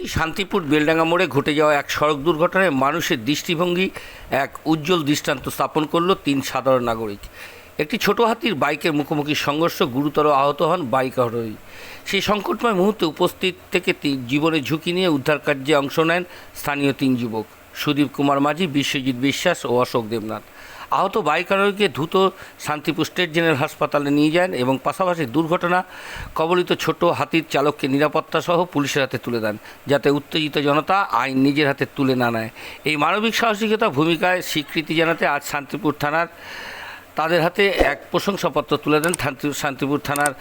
শান্তিপুর বেলডাঙ্গা মোড়ে ঘটে যাওয়া এক সড়ক দুর্ঘটনায় মানুষের দৃষ্টিভঙ্গি এক উজ্জ্বল দৃষ্টান্ত স্থাপন করল তিন সাধারণ নাগরিক। একটি ছোট হাতির বাইকের মুখোমুখি সংঘর্ষ গুরুতর আহত হন বাইক আরোহী সেই সংকটময় মুহূর্তে উপস্থিত থেকে জীবনের ঝুঁকি নিয়ে উদ্ধার কার্যে অংশ নেন স্থানীয় তিন যুবক। সুদীপ কুমার মাঝি, বিশ্বজিৎ বিশ্বাস ও অশোক দেবনাথ। আহত বাইক আরোহীকে দ্রুত শান্তিপুর স্টেট জেনারেল হাসপাতালে নিয়ে যান এবং পাশাপাশি দুর্ঘটনা, কবলিত ছোট হাতির চালককে নিরাপত্তা সহ পুলিশের হাতে তুলে দেন, যাতে উত্তেজিত জনতা আইন নিজের হাতে তুলে না নেয়। এই মানবিক সাহসিকতা ভূমিকায় স্বীকৃতি জানাতে আজ শান্তিপুর থানার তাদের হাতে এক প্রশংসাপত্র তুলে দেন শান্তি- শান্তিপুর থানার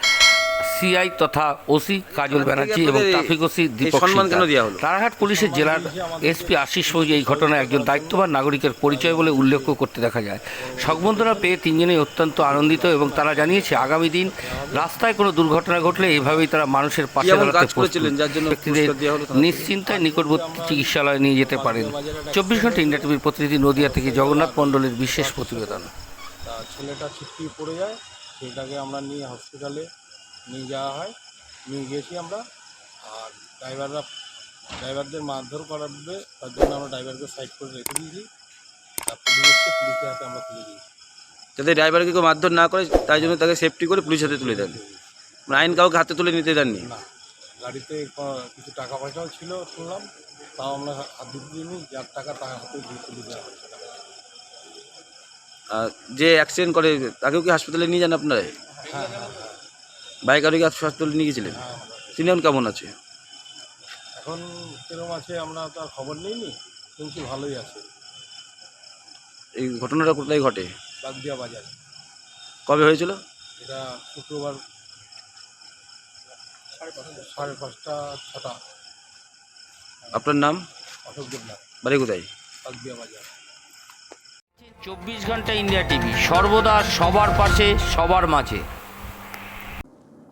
সিআই তথা ওসি কাজল ব্যানার্জি এবং ট্রাফিক ওসি দীপক সম্মান কেন দেওয়া হলো? রানাঘাট পুলিশের জেলার এসপি আশিস ফৌজি এই ঘটনায় একজন দায়িত্ববান নাগরিকের পরিচয় বলে উল্লেখ করতে দেখা যায় সংবর্ধনা পেয়ে তিনজনেই অত্যন্ত আনন্দিত এবং তারা জানিয়েছে আগামী দিন রাস্তায় কোনো দুর্ঘটনা ঘটলে এভাবেই তারা মানুষের পাশে দাঁড়াতে কাজ প্রস্তুত। করেছিলেন যার জন্য ব্যক্তিদের পুরস্কার দেওয়া হলো তাদের? নিশ্চিন্তায় নিকটবর্তী চিকিৎসালয়ে নিয়ে যেতে পারেন চব্বিশ ঘণ্টা ইন্ডিয়া টিভির প্রতিনিধি নদিয়া থেকে জগন্নাথ মণ্ডলের বিশেষ প্রতিবেদন ছেলেটা ছিটকে পড়ে যায় সেটাকে আমরা নিয়ে হসপিটালে নিয়ে যাওয়া হয়। নিয়ে গেছি আমরা আর ড্রাইভাররা ড্রাইভারদের মারধর করাবে তার জন্য আমরা ড্রাইভারকে সাইড করে রেখে দিয়েছি। আর পুলিশ পুলিশের হাতে আমরা তুলে দিয়েছি। যাতে ড্রাইভারকে কেউ মারধর না করে তাই জন্য তাকে সেফটি করে পুলিশ হাতে তুলে দেন। মানে আইন কাউকে হাতে তুলে নিতে দেননি। না গাড়িতে কিছু টাকা পয়সাও ছিল শুনলাম। তাও আমরা হাত দিতে দিইনি যার টাকা তার হাতে দিয়ে তুলে দেওয়া হয়েছে। আর যে অ্যাক্সিডেন্ট করে তাকেও কি হাসপাতালে নিয়ে যান আপনারা? হ্যাঁ হ্যাঁ। বাইক আরোগ্য হাসপাতালে নিয়ে গেছিলেন। তিনি এখন কেমন আছে? এখন কিরম আছে আমরা তো আর খবর নিইনি শুনছি ভালোই আছে। এই ঘটনাটা কোথায় ঘটে? বাগদিয়া বাজার। কবে হয়েছিল? এটা শুক্রবার সাড়ে পাঁচটা ছটা। আপনার নাম? অশোক দেবনাথ। বাড়ি কোথায়? বাগদিয়া বাজার। চব্বিশ ঘণ্টা ইন্ডিয়া টিভি সর্বদা সবার পাশে সবার মাঝে।